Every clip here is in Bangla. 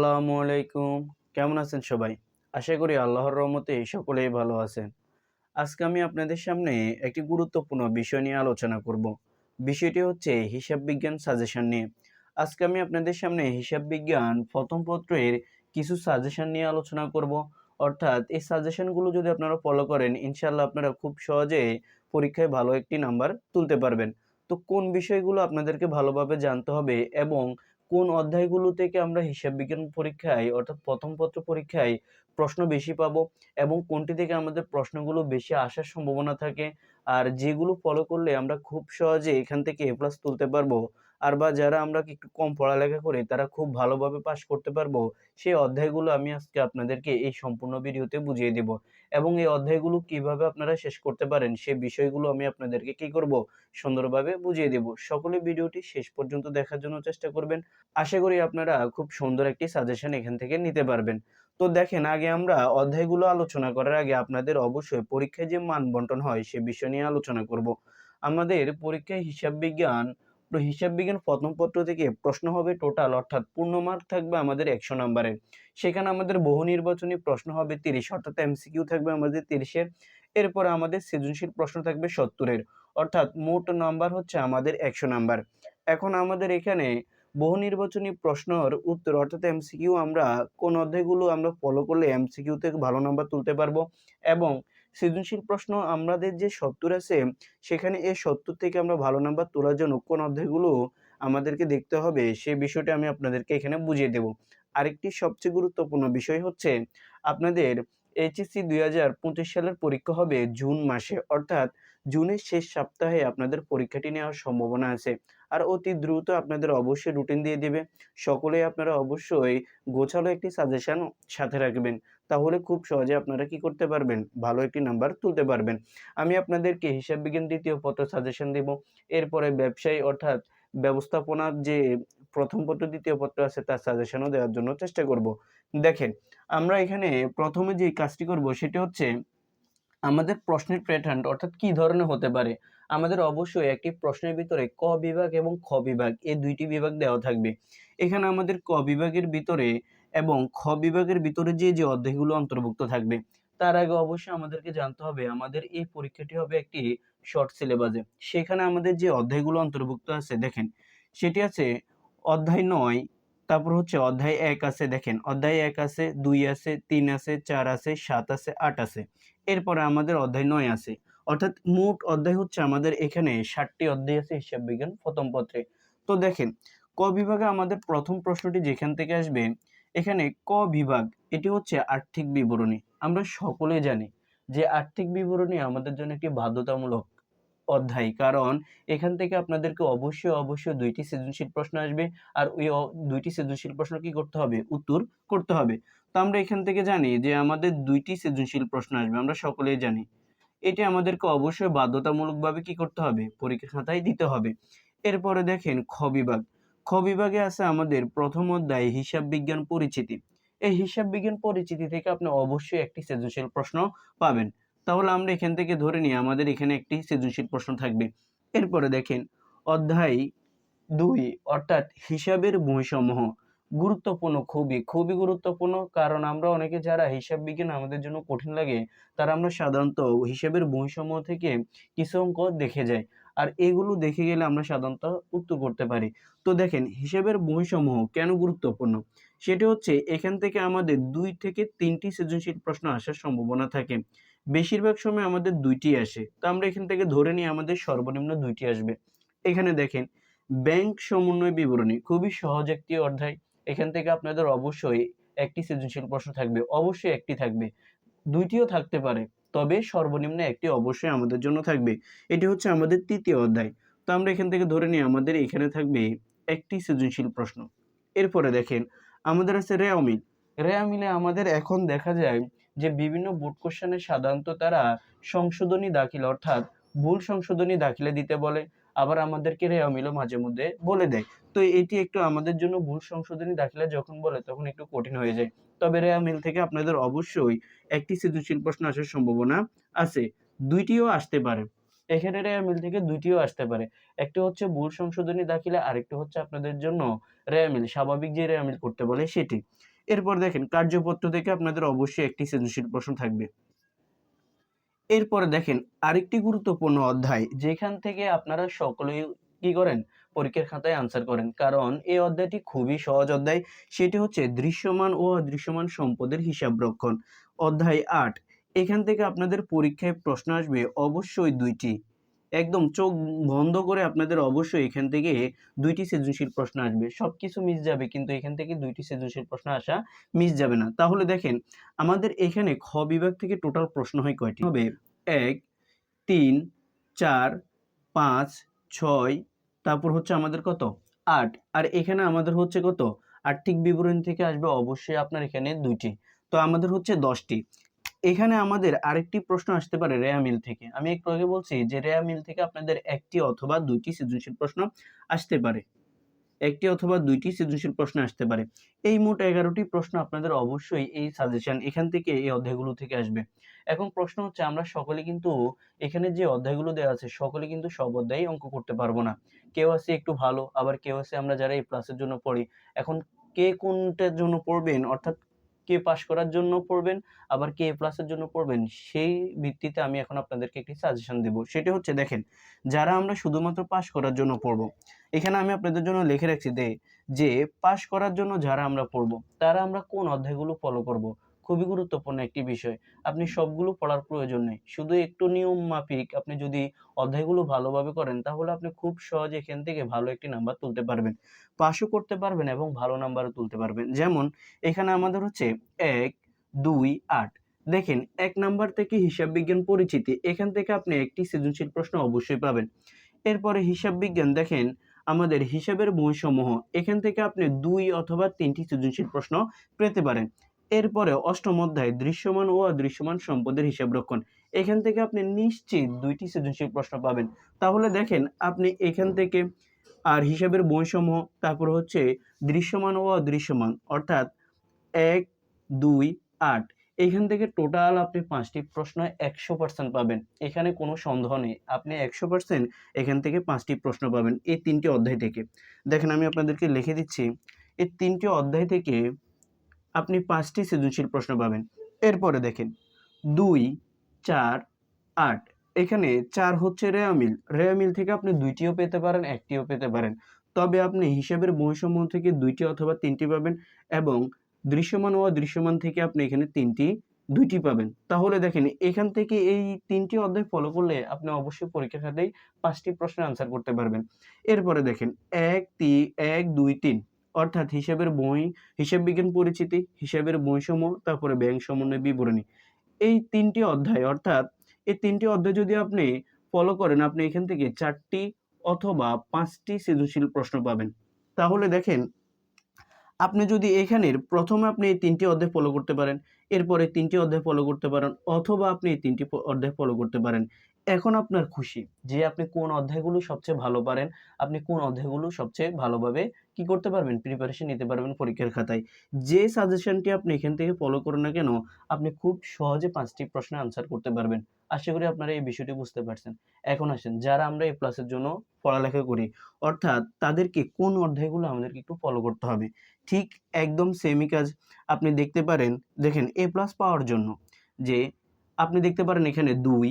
আসসালামু আলাইকুম। কেমন আছেন সবাই? আশা করি আল্লাহর রহমতে সকলেই ভালো আছেন। আজকে আমি আপনাদের সামনে একটি গুরুত্বপূর্ণ বিষয় নিয়ে আলোচনা করব। বিষয়টি হচ্ছে হিসাব বিজ্ঞান সাজেশন নিয়ে। আজকে আমি আপনাদের সামনে হিসাব বিজ্ঞান প্রথম পত্রের কিছু সাজেশন নিয়ে আলোচনা করব। অর্থাৎ এই সাজেশনগুলো যদি আপনারা ফলো করেন ইনশাল্লাহ আপনারা খুব সহজে পরীক্ষায় ভালো একটি নাম্বার তুলতে পারবেন। তো কোন বিষয়গুলো আপনাদেরকে ভালোভাবে জানতে হবে এবং কোন অধ্যায়গুলো থেকে আমরা হিসাব বিজ্ঞান পরীক্ষায় অর্থাৎ প্রথম পত্র পরীক্ষায় প্রশ্ন বেশি পাবো এবং কোনটি থেকে আমাদের প্রশ্নগুলো বেশি আসার সম্ভাবনা থাকে? আর যেগুলো ফলো করলে আমরা খুব সহজে এখান থেকে এ প্লাস তুলতে পারব। আর বা যারা আমরা একটু কম পড়ালেখা করি, তারা খুব ভালোভাবে পাশ করতে পারব, সেই অধ্যায়গুলো আমি আজকে আপনাদেরকে এই সম্পূর্ণ ভিডিওতে বুঝিয়ে দেব। এবং এই অধ্যায়গুলো কীভাবে আপনারা শেষ করতে পারেন, সে বিষয়গুলো আমি আপনাদেরকে কি করব, সুন্দরভাবে বুঝিয়ে দেব। সকলে ভিডিওটি শেষ পর্যন্ত দেখার জন্য চেষ্টা করবেন। আশা করি আপনারা খুব সুন্দর একটি সাজেশন এখান থেকে নিতে পারবেন। তো দেখেন, আগে আমরা অধ্যায়গুলো আলোচনা করার আগে আপনাদের অবশ্যই পরীক্ষায় যে মান বন্টন হয়, সে বিষয় নিয়ে আলোচনা করব। আমাদের পরীক্ষায় হিসাব বিজ্ঞান হিসাব বিজ্ঞান প্রথম পত্র থেকে প্রশ্ন হবে টোটাল অর্থাৎ পূর্ণ মার্ক থাকবে আমাদের একশো নম্বরের সেখানে আমাদের বহু নির্বাচনী প্রশ্ন হবে তিরিশ, অর্থাৎ এমসিকিউ থাকবে আমাদের তিরিশের। এরপরে আমাদের সৃজনশীল প্রশ্ন থাকবে সত্তরের, অর্থাৎ মোট নাম্বার হচ্ছে আমাদের একশো নাম্বার এখন আমাদের এখানে বহু নির্বাচনী প্রশ্নর উত্তর, অর্থাৎ এমসিকিউ আমরা কোন অধ্যায়গুলো আমরা ফলো করলে এমসিকিউ থেকে ভালো নাম্বার তুলতে পারব এবং সৃজনশীল প্রশ্ন আমাদের যে সত্তর আছে, সেখানে এই সত্তর থেকে আমরা ভালো নাম্বার তোলার জন্য কোন অধ্যায়গুলো আমাদেরকে দেখতে হবে, সেই বিষয়টা আমি আপনাদেরকে এখানে বুঝিয়ে দেব। আরেকটি সবচেয়ে গুরুত্বপূর্ণ বিষয় হচ্ছে, আপনাদের এইচএসসি দুই হাজার পঁচিশ সালের পরীক্ষা হবে জুন মাসে, অর্থাৎ জুনের শেষ সপ্তাহে আপনাদের পরীক্ষাটি নেওয়ার সম্ভাবনা আছে। আর অতি দ্রুত আপনাদের অবশ্যই রুটিন দিয়ে দেবে। সকলে আপনারা অবশ্যই গোছালো একটি সাজেশন সাথে রাখবেন। তাহলে খুব সহজে আপনারা কি করতে পারবেন? ভালো একটি নাম্বার তুলতে পারবেন। আমি আপনাদেরকে হিসাব বিজ্ঞান দ্বিতীয় পত্র সাজেশন দেব। এরপরে ব্যবসায়ী অর্থাৎ ব্যবস্থাপনার যে প্রথম পত্র, দ্বিতীয় পত্র আছে, তার সাজেশনও দেওয়ার জন্য চেষ্টা করব। দেখেন, আমরা এখানে প্রথমে যে কাজটি করব, সেটি হচ্ছে আমাদের প্রশ্নের প্যাটার্ন অর্থাৎ কি ধরনের হতে পারে? আমাদের অবশ্যই একটি প্রশ্নের ভিতরে ক বিভাগ এবং খ বিভাগ, এই দুইটি বিভাগ দেওয়া থাকবে। এখানে আমাদের ক বিভাগের ভিতরে এবং খ বিভাগের ভিতরে যে যে অধ্যায়গুলো অন্তর্ভুক্ত থাকবে, তার আগে অবশ্যই আমাদেরকে জানতে হবে, আমাদের এই পরীক্ষাটি হবে একটি শর্ট সিলেবাসে সেখানে আমাদের যে অধ্যায়গুলো অন্তর্ভুক্ত আছে, দেখেন, সেটি আছে অধ্যায় নয়, তারপর হচ্ছে অধ্যায় এক আছে, দেখেন, অধ্যায় এক আছে, দুই আছে, তিন আছে, চার আছে, সাত আছে, আট আছে। এরপরে আমাদের অধ্যায় নয় আছে। অর্থাৎ মোট অধ্যায় হচ্ছে আমাদের এখানে ষাটটি অধ্যায় আছে হিসাব বিজ্ঞান প্রথম পত্রে। তো দেখেন, ক বিভাগে আমাদের প্রথম প্রশ্নটি যেখান থেকে আসবে এখানে ক বিভাগ, এটি হচ্ছে আর্থিক বিবরণী। আমরা সকলে জানি যে আর্থিক বিবরণী আমাদের জন্য একটি বাধ্যতামূলক অধ্যায়। কারণ এখান থেকে আপনাদেরকে অবশ্যই অবশ্যই দুইটি সৃজনশীল প্রশ্ন আসবে। আর ওই দুইটি সৃজনশীল প্রশ্ন কি করতে হবে? উত্তর করতে হবে। তো আমরা এখান থেকে জানি যে আমাদের দুইটি সৃজনশীল প্রশ্ন আসবে, আমরা সকলেই জানি। এটি আমাদেরকে অবশ্যই বাধ্যতামূলকভাবে কি করতে হবে? পরীক্ষা খাতায় দিতে হবে। এরপরে দেখেন খ বিভাগ। খ বিভাগে আছে আমাদের প্রথম অধ্যায় হিসাব বিজ্ঞান পরিচিতি। এই হিসাব বিজ্ঞান পরিচিতি থেকে আপনি অবশ্যই একটি সৃজনশীল প্রশ্ন পাবেন। তাহলে আমরা এখান থেকে ধরে নিই, আমাদের এখানে একটি সৃজনশীল প্রশ্ন থাকবে। এরপরে দেখেন, অধ্যায় দুই, অর্থাৎ হিসাবের বৈসমূহ গুরুত্বপূর্ণ, খুবই খুবই গুরুত্বপূর্ণ, কারণ আমরা অনেকে যারা হিসাব বিজ্ঞান আমাদের জন্য কঠিন লাগে, তারা আমরা সাধারণত হিসাবের বৈসমূহ থেকে কিছু অঙ্ক দেখে যাই। আর এগুলো দেখে গেলে আমরা সাধারণত উত্তর করতে পারি। তো দেখেন, হিসাবের বইসমূহ কেন গুরুত্বপূর্ণ? সেটি হচ্ছে, এখান থেকে আমাদের দুই থেকে তিনটি সৃজনশীল প্রশ্ন আসার সম্ভাবনা থাকে। বেশিরভাগ সময় আমাদের দুইটি আসে। তো আমরা এখান থেকে ধরে নিই, আমাদের সর্বনিম্ন দুইটি আসবে। এখানে দেখেন, ব্যাংক সমন্বয় বিবরণী খুবই সহজ একটি অধ্যায়। এখান থেকে আপনাদের অবশ্যই একটি সৃজনশীল প্রশ্ন থাকবে, অবশ্যই একটি থাকবে। দুইটিও থাকতে পারে। তবে সর্বনিম্ন একটি অবশ্যই আমাদের জন্য থাকবে। এটি হচ্ছে আমাদের তৃতীয় অধ্যায়। তো আমরা এখান থেকে ধরে নিই, আমাদের এখানে থাকবে একটি সৃজনশীল প্রশ্ন। এরপরে দেখেন, আমাদের আছে রেয়ামিল রেয়ামিলে রেয়া মিলে আমাদের এখন দেখা যায় যে বিভিন্ন বোর্ড কোশ্চেনে সাধারণত তারা সংশোধনী দাখিল অর্থাৎ ভুল সংশোধনী দাখিলে দিতে বলে। আবার আমাদেরকে রেয়া মিলও মাঝে মধ্যে বলে দেয়। তো এটি একটু আমাদের জন্য ভুল সংশোধনী দাখিলে যখন বলে তখন একটু কঠিন হয়ে যায়। তবে রেয়া মিল থেকে আপনাদের অবশ্যই একটি সৃজনশীল প্রশ্ন আসার সম্ভাবনা আছে। দুইটিও আসতে পারে। এখানে রেয়া মিল থেকে দুইটিও আসতে পারে। একটি হচ্ছে ভুল সংশোধনী দাখিলে, আরেকটি হচ্ছে আপনাদের জন্য রেয়া মিল স্বাভাবিক যে রেয়া মিল করতে বলে সেটি। এরপর দেখেন, কার্যপত্র থেকে আপনাদের অবশ্যই একটি সৃজনশীল প্রশ্ন থাকবে। এরপরে দেখেন, আরেকটি গুরুত্বপূর্ণ অধ্যায়, যেখান থেকে আপনারা সকলেই কি করেন? পরীক্ষার খাতায় আনসার করেন। কারণ এই অধ্যায়টি খুবই সহজ অধ্যায়। সেটি হচ্ছে দৃশ্যমান ও অদৃশ্যমান সম্পদের হিসাব রক্ষণ। অধ্যায় আট, এখান থেকে আপনাদের পরীক্ষায় প্রশ্ন আসবে অবশ্যই দুইটি। একদম চোখ বন্ধ করে আপনাদের অবশ্যই এখান থেকে দুইটি সৃজনশীল প্রশ্ন আসবে। সব কিছু মিস যাবে, কিন্তু এখান থেকে দুইটি সৃজনশীল প্রশ্ন আসা মিস যাবে না। তাহলে দেখেন, আমাদের এখানে খ বিভাগ থেকে টোটাল প্রশ্ন হয় কয়টি? হবে এক, তিন, চার, পাঁচ, ছয়, তারপর হচ্ছে আমাদের কত? আট। আর এখানে আমাদের হচ্ছে কত? আর্থিক বিবরণী থেকে আসবে অবশ্যই আপনার এখানে দুইটি। তো আমাদের হচ্ছে দশটি। এখানে আমাদের আরেকটি প্রশ্ন আসতে পারে রেয়া মিল থেকে। আমি একটু আগে বলছি যে রেয়া মিল থেকে আপনাদের একটি অথবা দুইটি সৃজনশীল প্রশ্ন আসতে পারে। একটি অথবা দুইটি সৃজনশীল প্রশ্ন আসতে পারে। এই মোট এগারোটি প্রশ্ন আপনাদের অবশ্যই এই সাজেশন এখান থেকে এই অধ্যায়গুলো থেকে আসবে। এখন প্রশ্ন হচ্ছে, আমরা সকলে কিন্তু এখানে যে অধ্যায়গুলো দেওয়া আছে, সকলে কিন্তু সব অধ্যায় অঙ্ক করতে পারব না। কেউ আছে একটু ভালো, আবার কেউ আছে আমরা যারা এই ক্লাসের জন্য পড়ি। এখন কে কোনটার জন্য পড়বেন? অর্থাৎ কে পাস করার জন্য পড়বেন, আবার কে প্লাসের জন্য পড়বেন, সেই ভিত্তিতে আমি এখন আপনাদেরকে একটি সাজেশন দেব। সেটি হচ্ছে দেখেন, যারা আমরা শুধুমাত্র পাস করার জন্য পড়ব, এখানে আমি আপনাদের জন্য লিখে রাখছি যে পাস করার জন্য যারা আমরা পড়ব, তারা আমরা কোন অধ্যায়গুলো ফলো করব? খুবই গুরুত্বপূর্ণ একটি বিষয়। আপনি সবগুলো পড়ার প্রয়োজন নেই। শুধু একটু নিয়ম মাফিক আপনি যদি অধ্যায়গুলো ভালোভাবে করেন, তাহলে আপনি খুব সহজে এখান থেকে ভালো একটি নাম্বার তুলতে পারবেন। পাশও করতে পারবেন এবং ভালো নাম্বারও তুলতে পারবেন। যেমন, এখানে আমাদের হচ্ছে এক, দুই, আট। দেখেন, এক নাম্বার থেকে হিসাব বিজ্ঞান পরিচিতি, এখান থেকে আপনি একটি সৃজনশীল প্রশ্ন অবশ্যই পাবেন। এরপরে হিসাব বিজ্ঞান, দেখেন, আমাদের হিসাবের বইসমূহ, এখান থেকে আপনি দুই অথবা তিনটি সৃজনশীল প্রশ্ন পেতে পারেন। এরপরে অষ্টম অধ্যায় দৃশ্যমান ও অদৃশ্যমান সম্পদের হিসাব রক্ষণ। এখান থেকে আপনি নিশ্চিত দুইটি সৃজনশীল প্রশ্ন পাবেন। তাহলে দেখেন, আপনি এখান থেকে আর হিসাবের বইসমূহ, তারপর হচ্ছে দৃশ্যমান ও অদৃশ্যমান, অর্থাৎ এক, দুই, আট। এখান থেকে টোটাল আপনি পাঁচটি প্রশ্ন একশো পার্সেন্ট পাবেন। এখানে কোনো সন্দেহ নেই, আপনি একশো পার্সেন্ট এখান থেকে পাঁচটি প্রশ্ন পাবেন এই তিনটি অধ্যায় থেকে। দেখেন, আমি আপনাদেরকে লিখে দিচ্ছি, এই তিনটি অধ্যায় থেকে আপনি পাঁচটি সৃজনশীল প্রশ্ন পাবেন। এরপরে দেখেন, দুই, চার, আট। এখানে চার হচ্ছে রেয়া মিল রেয়া মিল থেকে আপনি দুইটিও পেতে পারেন, একটিও পেতে পারেন। তবে আপনি হিসাবের বইসমূহ থেকে দুইটি অথবা তিনটি পাবেন এবং দৃশ্যমান ও অদৃশ্যমান থেকে আপনি এখানে তিনটি, দুইটি পাবেন। তাহলে দেখেন, এখান থেকে এই তিনটি অধ্যায় ফলো করলে আপনি অবশ্যই পরীক্ষার খাতেই পাঁচটি প্রশ্নের আনসার করতে পারবেন। এরপরে দেখেন, এক তি এক, দুই, তিন। অর্থাৎ হিসাবের বই, হিসাব বিজ্ঞান পরিচিতি, হিসাবের বইসমূহ, তারপরে ব্যাংক সমন্বয় বিবরণী। এই তিনটি অধ্যায়, অর্থাৎ এই তিনটি অধ্যায় যদি আপনি ফলো করেন, আপনি এখান থেকে চারটি অথবা পাঁচটি সৃজনশীল প্রশ্ন পাবেন। তাহলে দেখেন, আপনি যদি এখানের প্রথমে আপনি এই তিনটি অধ্যায় ফলো করতে পারেন, এরপরে তিনটি অধ্যায় ফলো করতে পারেন, অথবা আপনি এই তিনটি অধ্যায় ফলো করতে পারেন এখন আপনার খুশি যে আপনি কোন অধ্যায়গুলো সবচেয়ে ভালো পারেন, আপনি কোন অধ্যায়গুলো সবচেয়ে ভালোভাবে কি করতে পারবেন প্রিপারেশন নিতে পারবেন পরীক্ষার খাতায়। যে সাজেশনটি আপনি এখান থেকে ফলো করেন না কেন, আপনি খুব সহজে পাঁচটি প্রশ্নের আনসার করতে পারবেন। আশা করি আপনারা এই বিষয়টি বুঝতে পারছেন। এখন আসেন, যারা আমরা এই প্লাসের জন্য পড়ালেখা করি, অর্থাৎ তাদেরকে কোন অধ্যায়গুলো আমাদেরকে একটু ফলো করতে হবে? ঠিক একদম সেমই কাজ আপনি দেখতে পারেন, দেখেন এ প্লাস পাওয়ার জন্য যে আপনি দেখতে পারেন এখানে দুই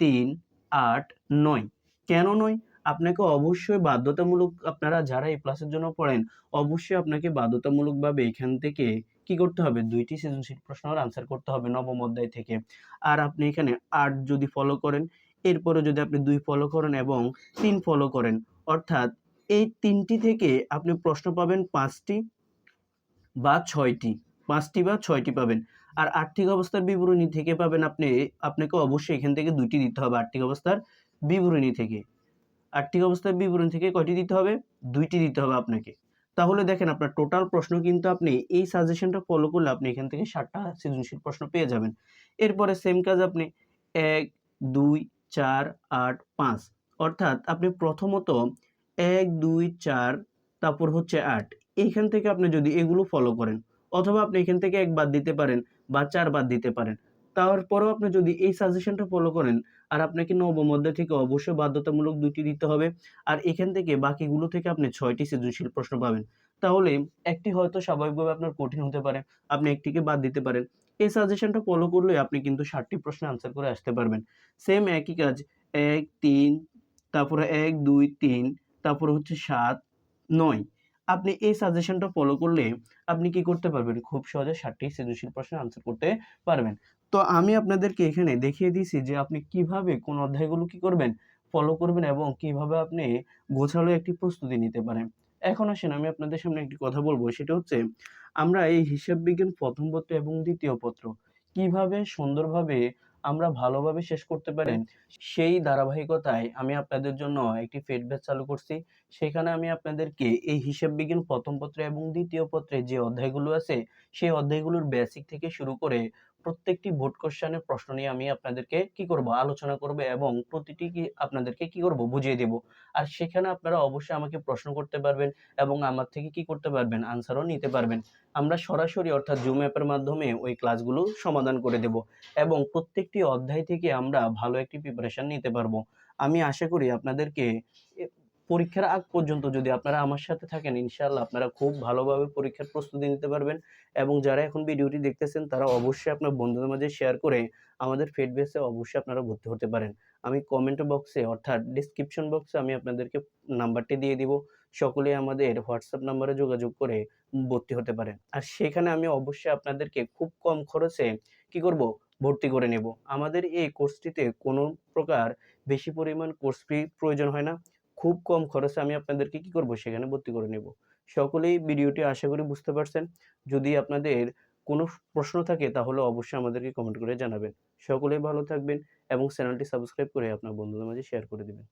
তিন, আট, নয়। কেন নয়? আপনাকে অবশ্যই বাধ্যতামূলক আপনারা যারা এ প্লাসের জন্য পড়েন, অবশ্যই আপনাকে বাধ্যতামূলকভাবে এখান থেকে কি করতে হবে? দুইটি সৃজনশীল প্রশ্নের আনসার করতে হবে নবম অধ্যায় থেকে। আর আপনি এখানে আট যদি ফলো করেন, এরপরে যদি আপনি দুই ফলো করেন এবং তিন ফলো করেন, অর্থাৎ এই তিনটি থেকে আপনি প্রশ্ন পাবেন পাঁচটি বা ছয়টি। পাঁচটি বা ছয়টি পাবেন। আর আর্থিক অবস্থার বিবরণী থেকে পাবেন আপনি, আপনাকে অবশ্যই এখান থেকে দুইটি দিতে হবে, আর্থিক অবস্থার বিবরণী থেকে। আর্থিক অবস্থার বিবরণী থেকে কয়টি দিতে হবে? দুইটি দিতে হবে আপনাকে। তাহলে দেখেন আপনার টোটাল প্রশ্ন কিন্তু আপনি এই সাজেশনটা ফলো করলে আপনি এখান থেকে ষাটটা সৃজনশীল প্রশ্ন পেয়ে যাবেন। এরপরে সেম কাজ আপনি এক, দুই, চার, আট, পাঁচ। অর্থাৎ আপনি প্রথমত এক, দুই, চার, তারপর হচ্ছে আট। এইখান থেকে আপনি যদি এগুলো ফলো করেন অথবা আপনি এখান থেকে এক বাদ দিতে পারেন বা চার বাদ দিতে পারেন তারপরেও আপনি যদি এই সাজেশনটা ফলো করেন আর আপনাকে নবম অধ্যায় থেকে অবশ্যই বাধ্যতামূলক দুটি দিতে হবে আর এখান থেকে বাকিগুলো থেকে আপনি ছয়টি সৃজনশীল প্রশ্ন পাবেন তাহলে একটি হয়তো স্বাভাবিকভাবে আপনার কঠিন হতে পারে। আপনি একটিকে বাদ দিতে পারেন। এই সাজেশনটা ফলো করলে আপনি কিন্তু ৬০ টি প্রশ্নের আনসার করে আসতে পারবেন। সেম একই কাজ ১, ৩ তারপরে ১, ২, ৩ তারপরে হচ্ছে ৭, ৯ আপনি এই সাজেশনটা ফলো করলে আপনি কি করতে পারবেন? খুব সহজে ষাটটি সৃজনশীল প্রশ্নের আনসার করতে পারবেন। তো আমি আপনাদেরকে এখানে দেখিয়ে দিয়েছি যে আপনি কীভাবে কোন অধ্যায়গুলো কি করবেন? ফলো করবেন এবং কীভাবে আপনি গোছালো একটি প্রস্তুতি নিতে পারেন। এখন আসেন, আমি আপনাদের সামনে একটি কথা বলব সেটা হচ্ছে, আমরা এই হিসাব বিজ্ঞান ১ম পত্র এবং দ্বিতীয় পত্র কীভাবে সুন্দরভাবে আমরা ভালোভাবে শেষ করতে পারি সেই ধারাবাহিকতায় আমি আপনাদের জন্য একটি ফিডব্যাক ব্যাচ চালু করছি। সেখানে আমি আপনাদেরকে এই হিসাব বিজ্ঞান প্রথম পত্র এবং দ্বিতীয় পত্রে যে অধ্যায়গুলো আছে সেই অধ্যায়গুলোর বেসিক থেকে শুরু করে প্রত্যেকটি বোর্ড কোয়েশ্চেনের প্রশ্ন নিয়ে আমি আপনাদেরকে কি করব? আলোচনা করব এবং প্রতিটি কি আপনাদেরকে কি করব? বুঝিয়ে দেব। আর সেখানে আপনারা অবশ্যই আমাকে প্রশ্ন করতে পারবেন এবং আমার থেকে কি করতে পারবেন? আনসারও নিতে পারবেন। আমরা সরাসরি অর্থাৎ জুম অ্যাপের মাধ্যমে ওই ক্লাসগুলো সমাধান করে দেব এবং প্রত্যেকটি অধ্যায় থেকে আমরা ভালো একটি প্রিপারেশন নিতে পারব। আমি আশা করি আপনাদেরকে পরীক্ষার আগ পর্যন্ত যদি আপনারা আমার সাথে থাকেন, ইনশাআল্লাহ আপনারা খুব ভালোভাবে পরীক্ষার প্রস্তুতি নিতে পারবেন এবং যারা এখন ভিডিওটি দেখতেছেন, তারা অবশ্যই আপনার বন্ধুদের মাঝে শেয়ার করে আমাদের ব্যাচে অবশ্যই আপনারা ভর্তি হতে পারেন। আমি কমেন্ট বক্সে অর্থাৎ ডেসক্রিপশন বক্সে আমি আপনাদেরকে নাম্বারটি দিয়ে দিব। সকলেই আমাদের হোয়াটসঅ্যাপ নাম্বারে যোগাযোগ করে ভর্তি হতে পারেন। আর সেখানে আমি অবশ্যই আপনাদেরকে খুব কম খরচে কি করব? ভর্তি করে নেব। আমাদের এই কোর্সটিতে কোনো প্রকার বেশি পরিমাণ কোর্স ফি প্রয়োজন হয় না। খুব কম খরচে আমি আপনাদেরকে কি করব? সেখানে ভর্তি করে নেব। সকলেই ভিডিওটি আশা করি বুঝতে পারছেন। যদি আপনাদের কোনো প্রশ্ন থাকে, তাহলে অবশ্যই আমাদেরকে কমেন্ট করে জানাবেন। সকলেই ভালো থাকবেন এবং চ্যানেলটি সাবস্ক্রাইব করে আপনার বন্ধুদের মাঝে শেয়ার করে দিবেন।